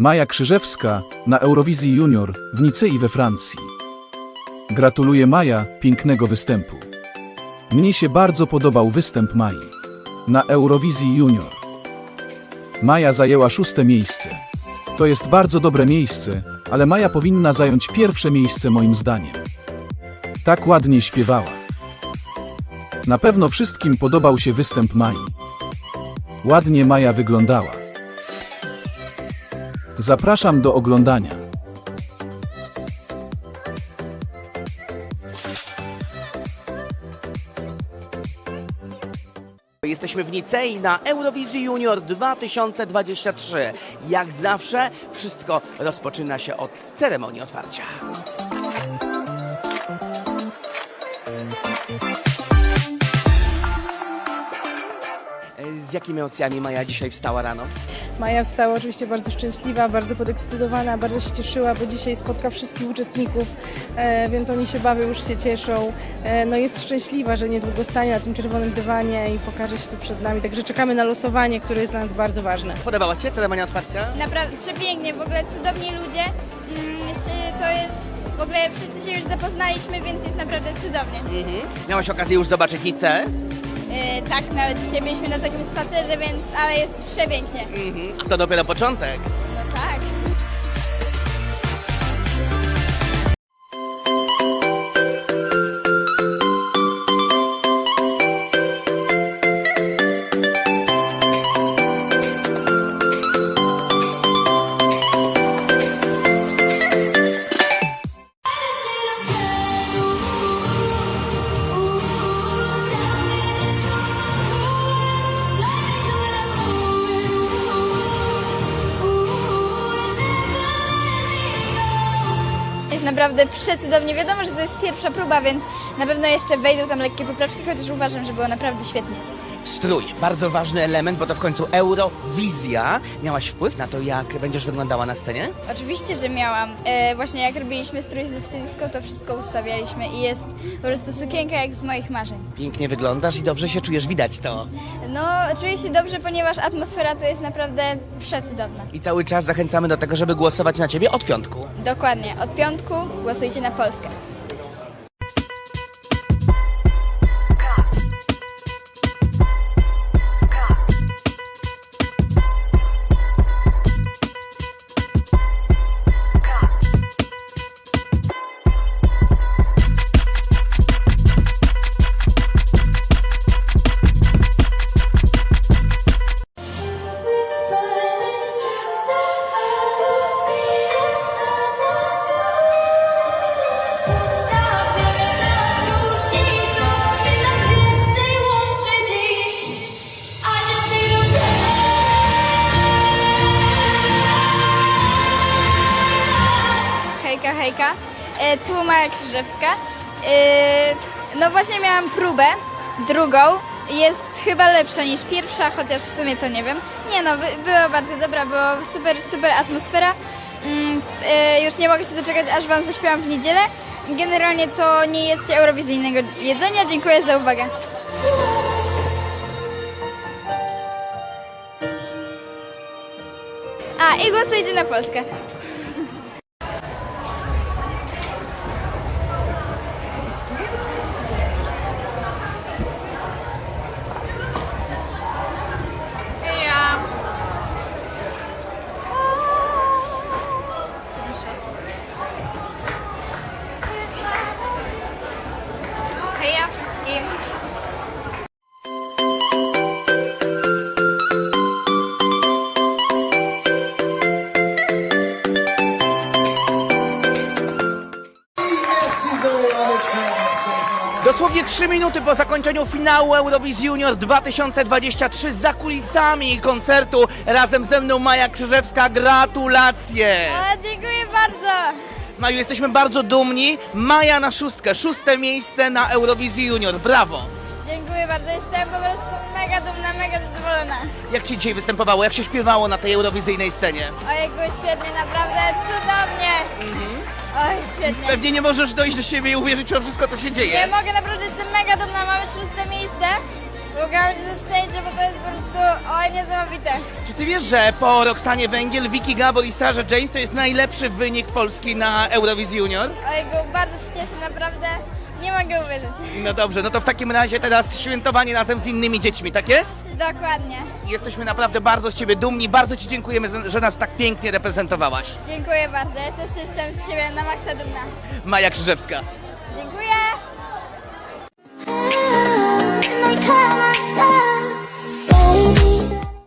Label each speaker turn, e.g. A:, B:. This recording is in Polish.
A: Maja Krzyżewska na Eurowizji Junior w Nicei we Francji. Gratuluję Maja pięknego występu. Mnie się bardzo podobał występ Mai na Eurowizji Junior. Maja zajęła szóste miejsce. To jest bardzo dobre miejsce, ale Maja powinna zająć pierwsze miejsce moim zdaniem. Tak ładnie śpiewała. Na pewno wszystkim podobał się występ Mai. Ładnie Maja wyglądała. Zapraszam do oglądania.
B: Jesteśmy w Nicei na Eurowizji Junior 2023. Jak zawsze wszystko rozpoczyna się od ceremonii otwarcia. Z jakimi emocjami Maja dzisiaj wstała rano?
C: Maja wstała oczywiście bardzo szczęśliwa, bardzo podekscytowana, bardzo się cieszyła, bo dzisiaj spotka wszystkich uczestników, e, więc oni się bawią, już się cieszą. E, no jest szczęśliwa, że niedługo stanie na tym czerwonym dywanie i pokaże się tu przed nami. Także czekamy na losowanie, które jest dla nas bardzo ważne.
B: Podobała Ci się ceremonia otwarcia?
D: Naprawdę przepięknie, w ogóle cudowni ludzie. Mm, się- To jest, w ogóle wszyscy się już zapoznaliśmy, więc jest naprawdę cudownie.
B: Mhm. Miałaś okazję już zobaczyć Nicę?
D: E, tak, nawet dzisiaj byliśmy na takim spacerze, więc, ale jest przepięknie.
B: Mhm. A to dopiero początek.
D: Jest naprawdę przecudownie. Wiadomo, że to jest pierwsza próba, więc na pewno jeszcze wejdą tam lekkie popraczki, chociaż uważam, że było naprawdę świetnie.
B: Strój, bardzo ważny element, bo to w końcu Eurowizja. Miałaś wpływ na to, jak będziesz wyglądała na scenie?
D: Oczywiście, że miałam. E, właśnie jak robiliśmy strój ze stylistką, to wszystko ustawialiśmy i jest po prostu sukienka jak z moich marzeń.
B: Pięknie wyglądasz i dobrze się czujesz, widać to.
D: No, czuję się dobrze, ponieważ atmosfera to jest naprawdę przecudowna.
B: I cały czas zachęcamy do tego, żeby głosować na ciebie od piątku.
D: Dokładnie. Od piątku głosujcie na Polskę. E, tu Maja Krzyżewska. E, no właśnie miałam próbę, drugą. Jest chyba lepsza niż pierwsza, chociaż w sumie to nie wiem. Nie no, by, była bardzo dobra, była super, super atmosfera. Mm, e, już nie mogę się doczekać, aż Wam zaśpiewam w niedzielę. Generalnie to nie jest eurowizyjnego jedzenia. Dziękuję za uwagę. A, i głosujcie na Polskę. Wszystkim.
B: Dosłownie 3 minuty po zakończeniu finału Eurowizji Junior 2023 za kulisami koncertu razem ze mną Maja Krzyżewska. Gratulacje!
D: O, dziękuję bardzo.
B: Maju, jesteśmy bardzo dumni. Maja na szóstkę, szóste miejsce na Eurowizji Junior. Brawo!
D: Dziękuję bardzo. Jestem po prostu mega dumna, mega zadowolona.
B: Jak Ci dzisiaj występowało? Jak się śpiewało na tej eurowizyjnej scenie?
D: Ojej, było świetnie, naprawdę cudownie. Oj, świetnie.
B: Pewnie nie możesz dojść do siebie i uwierzyć, że wszystko to się
D: Nie
B: dzieje.
D: mogę, naprawdę jestem mega dumna, mamy szóste miejsce. Mogłam ze szczęścia, bo to jest po prostu oj, niesamowite.
B: Czy ty wiesz, że po Roxanie Węgiel, Vicky Gabor i Sarze James to jest najlepszy wynik Polski na Eurowizji Junior?
D: Ojku, bardzo się cieszę, naprawdę nie mogę uwierzyć.
B: No dobrze, no to w takim razie teraz świętowanie razem z innymi dziećmi, tak jest?
D: Dokładnie.
B: Jesteśmy naprawdę bardzo z Ciebie dumni, bardzo Ci dziękujemy, że- że nas tak pięknie reprezentowałaś.
D: Dziękuję bardzo. Ja też jestem z siebie na maksa dumna.
B: Maja Krzyżewska.
D: Dziękuję.